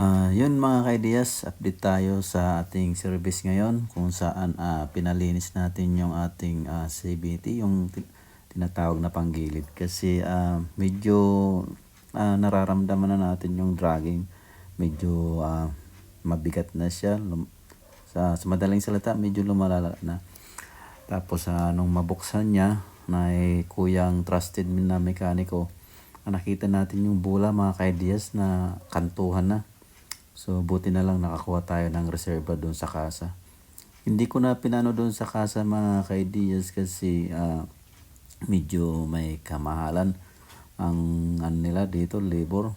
Ah, yun mga kaidiyas, update tayo sa ating service ngayon kung saan ah, pinalinis natin yung ating ah, CBT, yung tin- tinatawag na panggilid. Kasi ah, medyo ah, nararamdaman na natin yung dragging. Medyo ah, mabigat na siya. Lum- sa, sa madaling salita, medyo lumalala na. Tapos ah, nung mabuksan niya, na kuyang trusted na mekaniko, nakita natin yung bola mga kaidiyas na kantuhan na. So, buti na lang nakakuha tayo ng reserva doon sa kasa. Hindi ko na pinano doon sa kasa mga kaidiyas kasi ah, medyo may kamahalan ang ano nila dito, labor.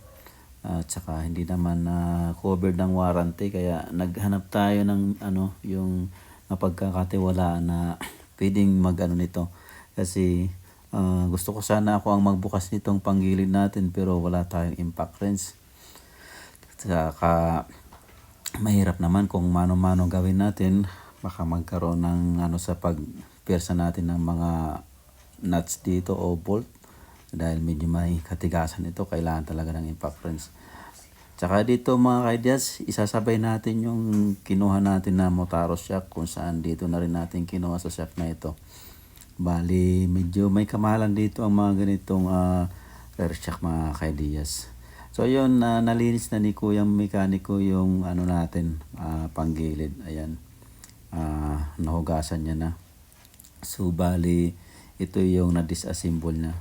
At saka hindi naman na covered ng warranty kaya naghanap tayo ng ano yung mapagkakatiwalaan na pwedeng magano nito kasi ah, gusto ko sana ako ang magbukas nitong panggilid natin pero wala tayong impact wrench. Saka mahirap naman kung mano-mano gawin natin baka magkaroon ng ano sa pagpersa natin ng mga nuts dito o bolt dahil medyo may katigasan ito kailangan talaga ng impact wrench. Tsaka dito mga kaidyas, isasabay natin yung kinuha natin na Motaro shock kung saan dito na rin natin kinuha sa shock na ito. Bali, medyo may kamahalan dito ang mga ganitong uh, shock mga kaidiyas. So yun, na nalinis na ni Kuyang Mekaniko yung ano natin, ah, panggilid. Ayan. Ah, nahugasan niya na. So bali, ito yung na-disassemble niya.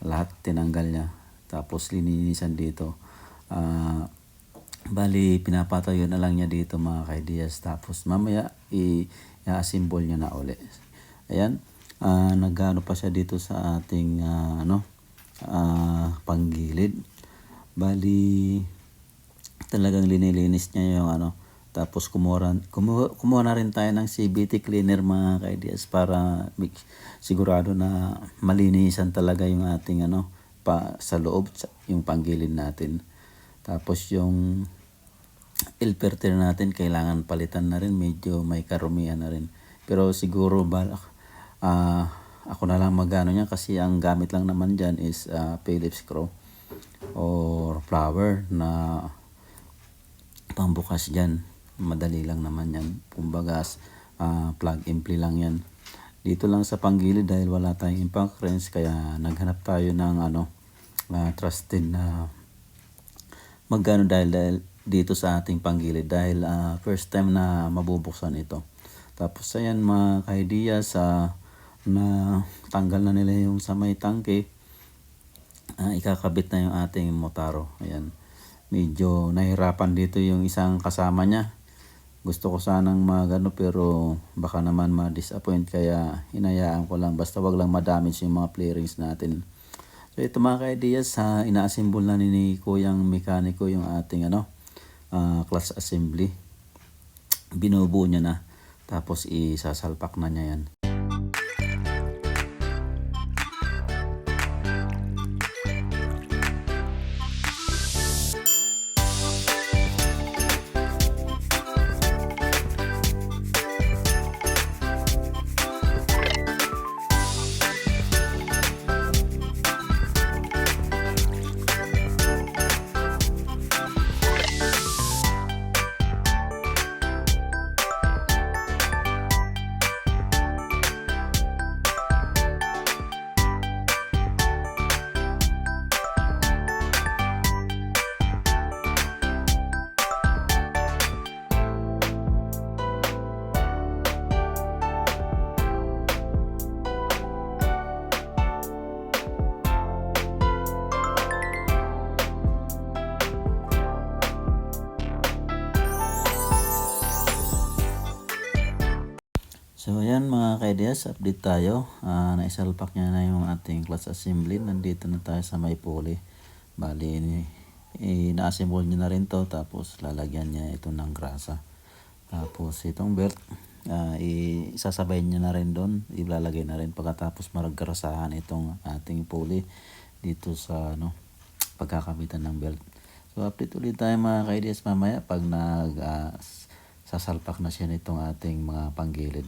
Lahat tinanggal niya. Tapos lininisan dito. Ah, bali, pinapatayo na lang niya dito mga kaidiyas. Tapos mamaya, i-assemble niya na uli. Ayan. Ah, nagano pa siya dito sa ating ah, ano, ah, panggilid. Bali, talagang linilinis niya yung ano. Tapos kumuha, kumuha, kumuha na rin tayo ng CBT cleaner mga ka-ideas para make, sigurado na malinisan talaga yung ating ano pa sa loob yung panggilid natin. Tapos yung filter natin kailangan palitan na rin medyo may karumihan na rin. Pero siguro balak ah ako na lang magano niya kasi ang gamit lang naman diyan is ah, Phillips screw or flower na pambukas dyan. Madali lang naman yan. Kumbaga, ah, plug and play lang yan. Dito lang sa panggilid dahil wala tayong impact wrench kaya naghanap tayo ng ano, ah, trusted na magano dahil, dahil dito sa ating panggilid dahil ah, first time na mabubuksan ito. Tapos ayan mga kaidiya sa na tanggal na nila yung sa may tangke ah, ikakabit na yung ating motaro. Ayan. Medyo nahirapan dito yung isang kasama niya. Gusto ko sanang magano pero baka naman ma-disappoint kaya hinayaan ko lang basta wag lang ma-damage yung mga playrings natin. So ito mga ka-ideas, ha, ina-assemble na ni, ni Kuyang Mekaniko yung ating ano, ah, clutch assembly. Binubuo niya na tapos isasalpak na niya yan. Kaidiyas, update tayo. Ah, naisalpak niya na yung ating clutch assembly. Nandito na tayo sa may pulley. Bali, ina-assemble niya na rin to tapos lalagyan niya ito ng grasa. Tapos itong belt, ah, isasabay niya na rin doon. Ilalagay na rin pagkatapos maraggrasahan itong ating pulley dito sa ano, pagkakabitan ng belt. So update ulit tayo mga kaidiyas mamaya pag nag ah, sasalpak na siya nitong ating mga panggilid.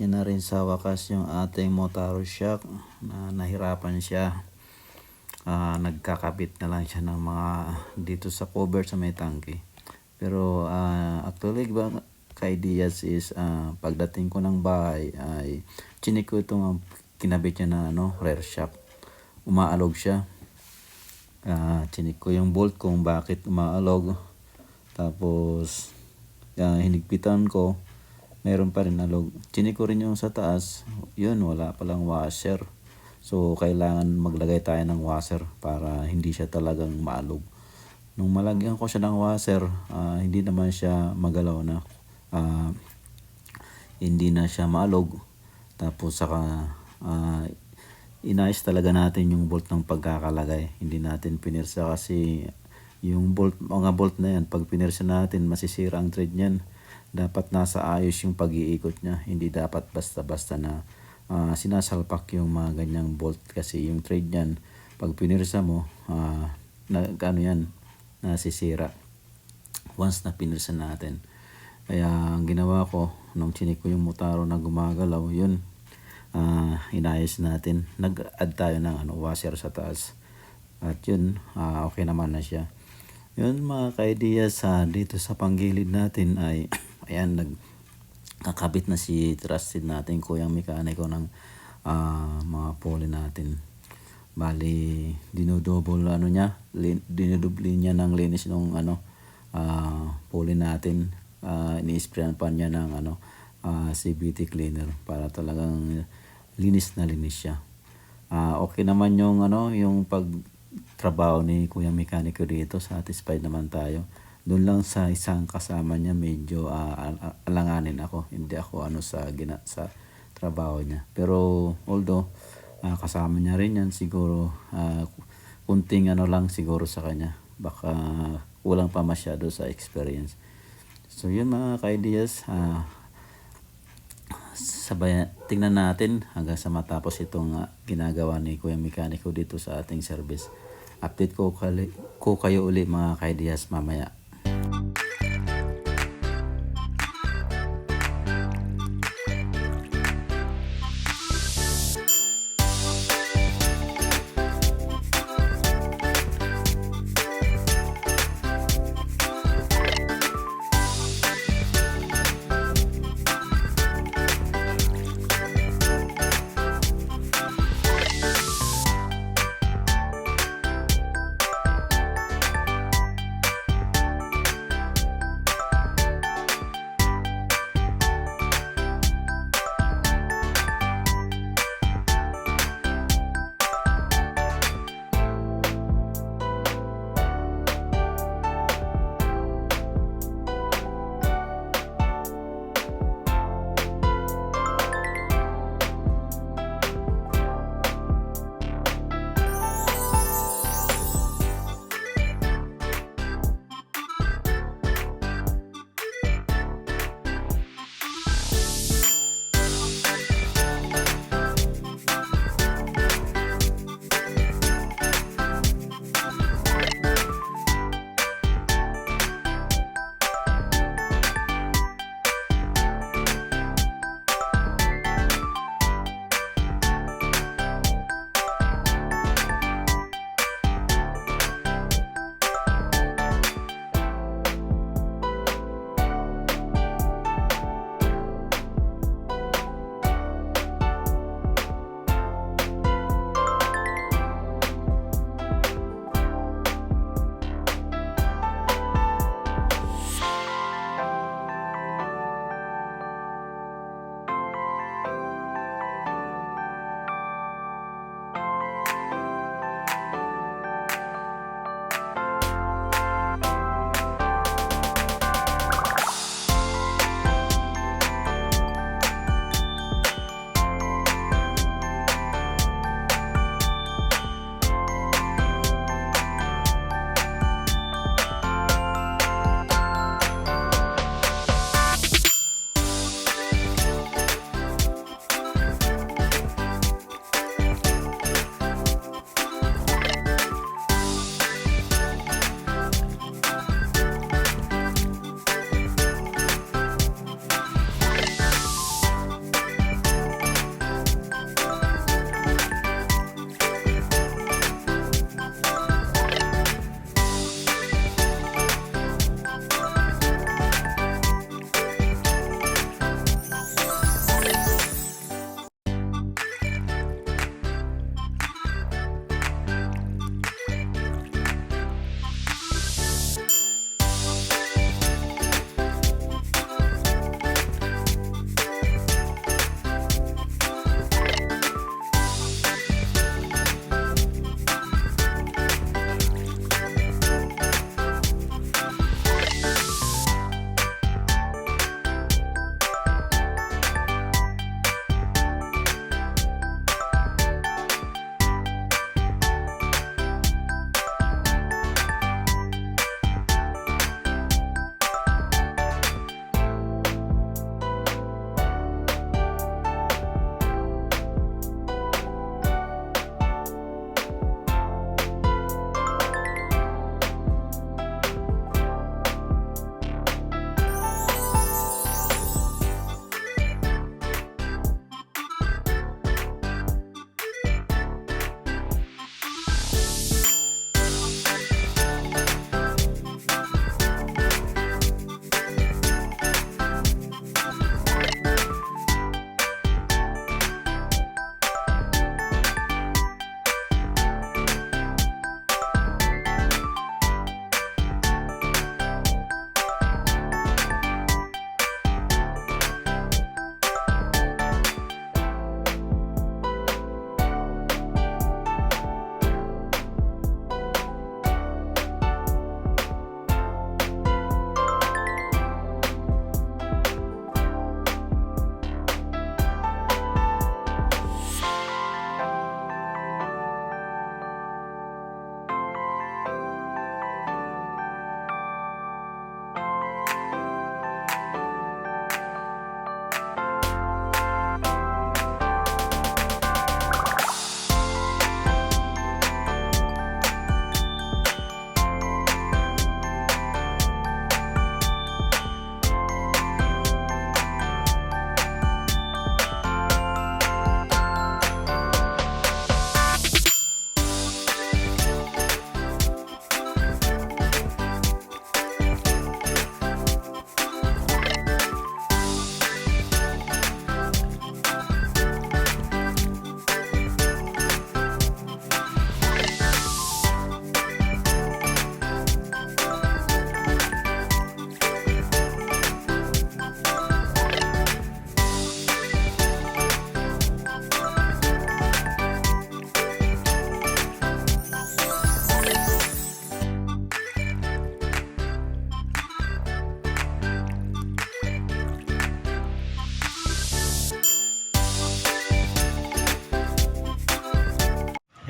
Niya na rin sa wakas yung ating Motaro shock na nahirapan siya. Ah, nagkakabit na lang siya ng mga dito sa cover sa may tangke. Pero ah, actually ba ka-ideas is ah, pagdating ko ng bahay ay chinik ko itong kinabit niya na ano, rear shock. Umaalog siya. Ah, chinik ko yung bolt kung bakit umaalog. Tapos ah, hinigpitan ko meron pa rin alog. Chinik ko rin yung sa taas, yun wala palang washer. So kailangan maglagay tayo ng washer para hindi siya talagang maalog. Nung malagyan ko siya ng washer, ah, hindi naman siya magalaw na. Ah, hindi na siya maalog. Tapos saka ah, inayos talaga natin yung bolt ng pagkakalagay. Hindi natin pinirsa kasi yung bolt, mga bolt na yan, pag pinirsa natin, masisira ang thread niyan. Dapat nasa ayos yung pag-iikot niya. Hindi dapat basta-basta na ah, sinasalpak yung mga ganyang bolt kasi yung thread niyan, pag pinirsa mo, ah, na, ano yan, nasisira. Once na pinirsa natin. Kaya ang ginawa ko, nung chinik ko yung mutaro na gumagalaw, yun, ah, inayos natin. Nag-add tayo ng ano, washer sa taas. At yun, ah, okay naman na siya. Yun mga ka-ideas sa dito sa panggilid natin ay ayan nagkakabit na si trusted natin kuyang mekaniko ng ah, mga pole natin. Bali dinodouble ano niya, lin, dinodouble niya ng linis ng ano ah, pole natin. Ah, ini-sprayan pa niya ng ano ah, CBT cleaner para talagang linis na linis siya. Ah, okay naman yung ano, yung pagtrabaho ni Kuya Mekaniko dito, satisfied naman tayo. Doon lang sa isang kasama niya medyo al- alanganin ako. Hindi ako ano sa gina sa trabaho niya. Pero although ah, kasama niya rin yan siguro ah, kunting ano lang siguro sa kanya. Baka kulang pa masyado sa experience. So yun mga ka-ideas, ah, sabay tingnan natin hanggang sa matapos itong ah, ginagawa ni Kuya Mekaniko dito sa ating service. Update ko, ko kayo uli mga kaidiyas mamaya.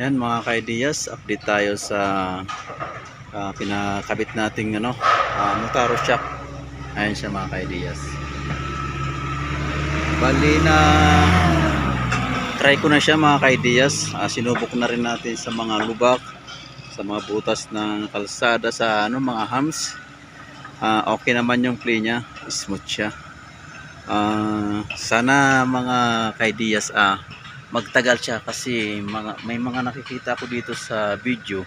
Yan mga kaidiyas, update tayo sa ah, pinakabit nating ano, uh, Motaro Shock. Ayan siya mga kaidiyas. Bali na try ko na siya mga kaidiyas. Ah, sinubok na rin natin sa mga lubak, sa mga butas ng kalsada, sa ano mga hams. Ah, okay naman yung play niya, smooth siya. Ah, sana mga kaidiyas ah, magtagal siya kasi mga, may mga nakikita ko dito sa video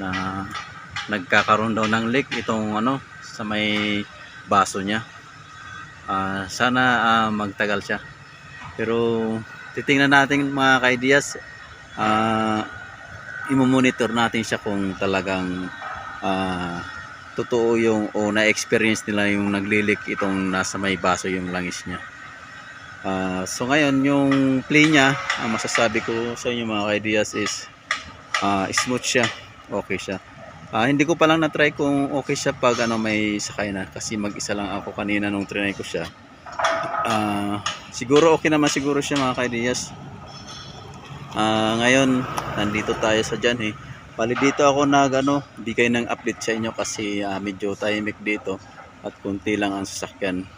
na nagkakaroon daw ng leak itong ano sa may baso niya. Ah, sana ah, magtagal siya. Pero titingnan natin mga kaidiyas uh, imomonitor natin siya kung talagang ah, totoo yung o na-experience nila yung naglilik itong nasa may baso yung langis niya Ah, so ngayon yung play niya, ang masasabi ko sa inyo mga ideas is ah, smooth siya. Okay siya. Ah, hindi ko pa lang na-try kung okay siya pag ano may sakay na kasi mag-isa lang ako kanina nung trinay ko siya. Ah, siguro okay naman siguro siya mga ideas. Ah, ngayon nandito tayo sa dyan eh. Bali dito ako nag ano, bigay ng update sa inyo kasi ah, medyo tahimik dito at kunti lang ang sasakyan.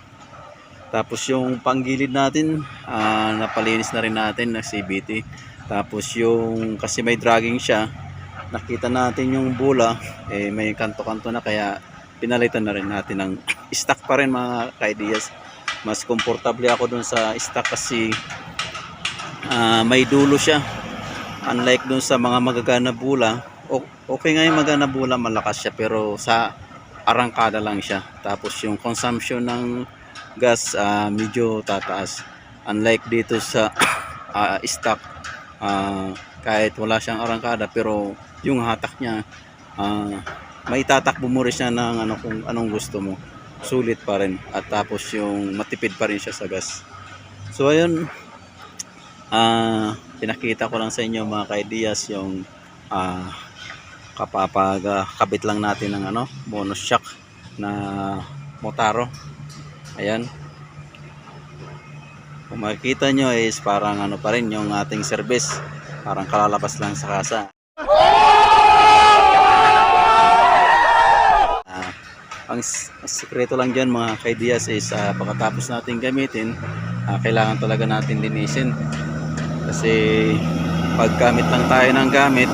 Tapos yung panggilid natin, ah, napalinis na rin natin na CBT. Tapos yung, kasi may dragging siya, nakita natin yung bula, eh, may kanto-kanto na kaya pinalitan na rin natin ng stock pa rin mga ka-ideas. Mas komportable ako dun sa stock kasi ah, may dulo siya. Unlike dun sa mga magagana bula, okay nga yung magagana bula, malakas siya pero sa arangkada lang siya. Tapos yung consumption ng gas ah, medyo tataas. Unlike dito sa ah, stock ah, kahit wala siyang arangkada pero yung hatak niya ah, may tatakbo mo rin siya ng ano, kung anong gusto mo. Sulit pa rin. At tapos yung matipid pa rin siya sa gas. So ayun. Ah, pinakita ko lang sa inyo mga ka-ideas yung ah, kapapag kabit lang natin ng ano monoshock na motaro Ayan. Kung makikita nyo is parang ano pa rin yung ating service. Parang kalalabas lang sa kasa. Ah, ang s- sikreto lang dyan mga kaidiyas is ah, pagkatapos natin gamitin, ah, kailangan talaga natin linisin. Kasi pag gamit lang tayo ng gamit,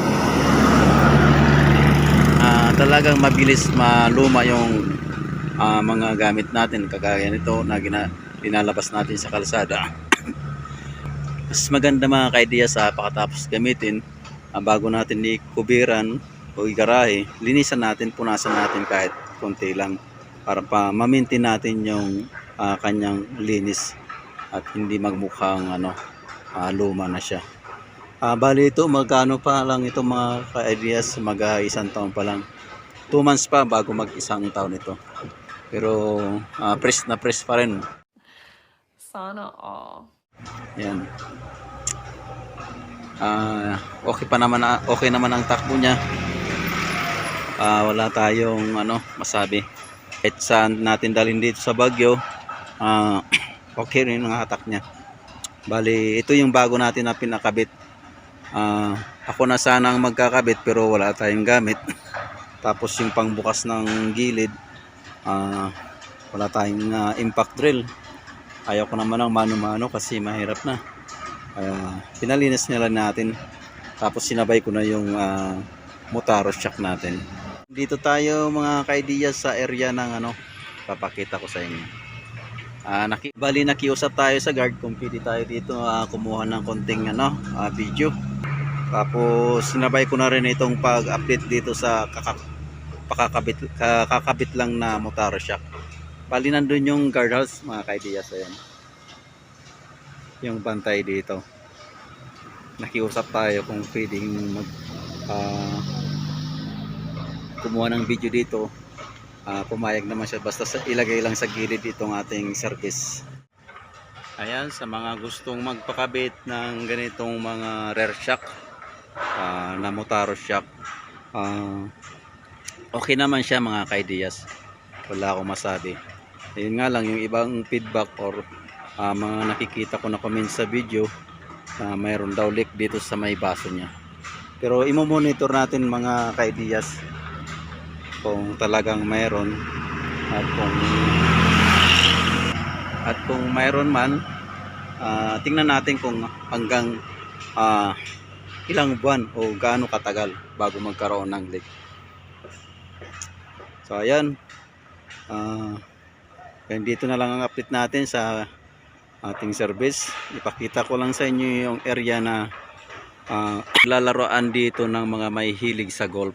ah, talagang mabilis maluma yung ah, mga gamit natin kagaya nito na gina, linalabas natin sa kalsada. Mas maganda mga ka-idea sa pagkatapos gamitin ah, bago natin ikubiran o igarahe linisan natin, punasan natin kahit konti lang para pa ma-maintain natin yung ah, kanyang linis at hindi magmukhang ano, ah, luma na siya. Ah, bali ito magkano pa lang ito mga ka-ideas mag ah, isang taon pa lang. 2 months pa bago mag isang taon ito pero ah, press na press pa rin. Sana all. Yan. Ah, okay pa naman okay naman ang takbo niya. Ah, wala tayong ano masabi. Kahit saan natin dalhin dito sa Baguio, ah, okay rin ang hatak niya. Bali, ito yung bago natin na pinakabit. Ah, ako na sana ang magkakabit pero wala tayong gamit. Tapos yung pangbukas ng gilid, ah, wala tayong ah, impact drill. Ayaw ko naman ng mano-mano kasi mahirap na. Kaya pinalinis nila natin. Tapos sinabay ko na yung ah, Motaro shock natin. Dito tayo mga kaidiya sa area ng ano papakita ko sa inyo. Ah, naki, bali nakiusap tayo sa guard pwede tayo dito ah, kumuha ng konting ano, ah, video. Tapos sinabay ko na rin itong pag-update dito sa kakak pakakabit ka- kakabit lang na Motaro shock. Bali nandun yung guardhouse mga kaidiyas ayan. Yung bantay dito. Nakiusap tayo kung pwedeng mag ah, kumuha ng video dito. Ah, pumayag naman siya basta sa, ilagay lang sa gilid itong ating service. Ayan sa mga gustong magpakabit ng ganitong mga rear shock ah, na Motaro shock. Ah, okay naman siya mga kaidiyas wala akong masabi. Yun nga lang yung ibang feedback or ah, mga nakikita ko na comment sa video na mayroon daw leak dito sa may baso niya. Pero imo-monitor natin mga kaidiyas kung talagang mayroon at kung at kung mayroon man ah, tingnan natin kung hanggang ah, ilang buwan o gaano katagal bago magkaroon ng leak. So ayan. Yan dito na lang ang update natin sa ating service. Ipakita ko lang sa inyo yung area na ah, lalaroan dito ng mga may hilig sa golf.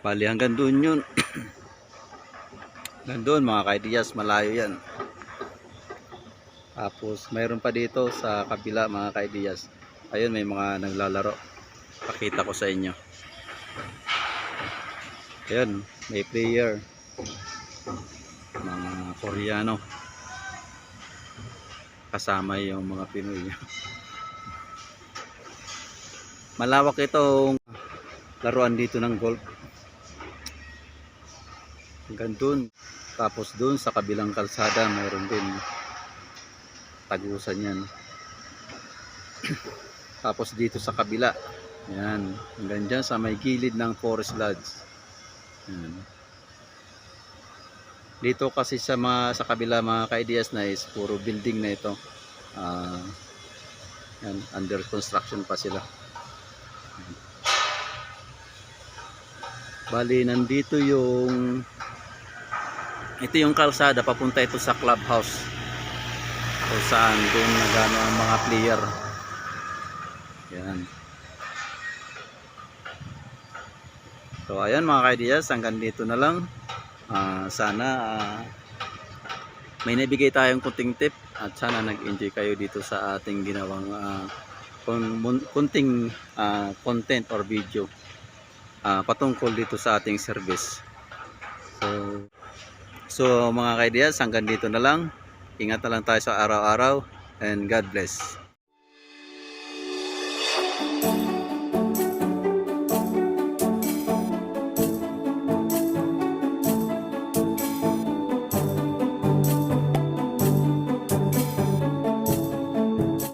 Bali hanggang doon yun. hanggang mga kaidiyas, malayo yan. Tapos mayroon pa dito sa kabila mga kaidiyas. Ayun may mga naglalaro. Pakita ko sa inyo. Ayun, may player. Mga Koreano. Kasama yung mga Pinoy. Malawak itong laruan dito ng golf. Hanggang dun. Tapos dun sa kabilang kalsada mayroon din tagusan yan. Tapos dito sa kabila. Yan. Hanggang dyan sa may gilid ng Forest Lodge. Yan. Dito kasi sa mga sa kabila mga ka-ideas na is puro building na ito. Ah, yan, under construction pa sila. Bali, nandito yung ito yung kalsada papunta ito sa clubhouse kung saan doon nagano ang mga player yan so ayan mga kaidiyas hanggang dito na lang. Ah, sana ah, may nabigay tayong kunting tip at sana nag-enjoy kayo dito sa ating ginawang mun- kunting ah, content or video ah, patungkol dito sa ating service. So so mga kaidiyas hanggang dito na lang. Ingat na lang tayo sa araw-araw and God bless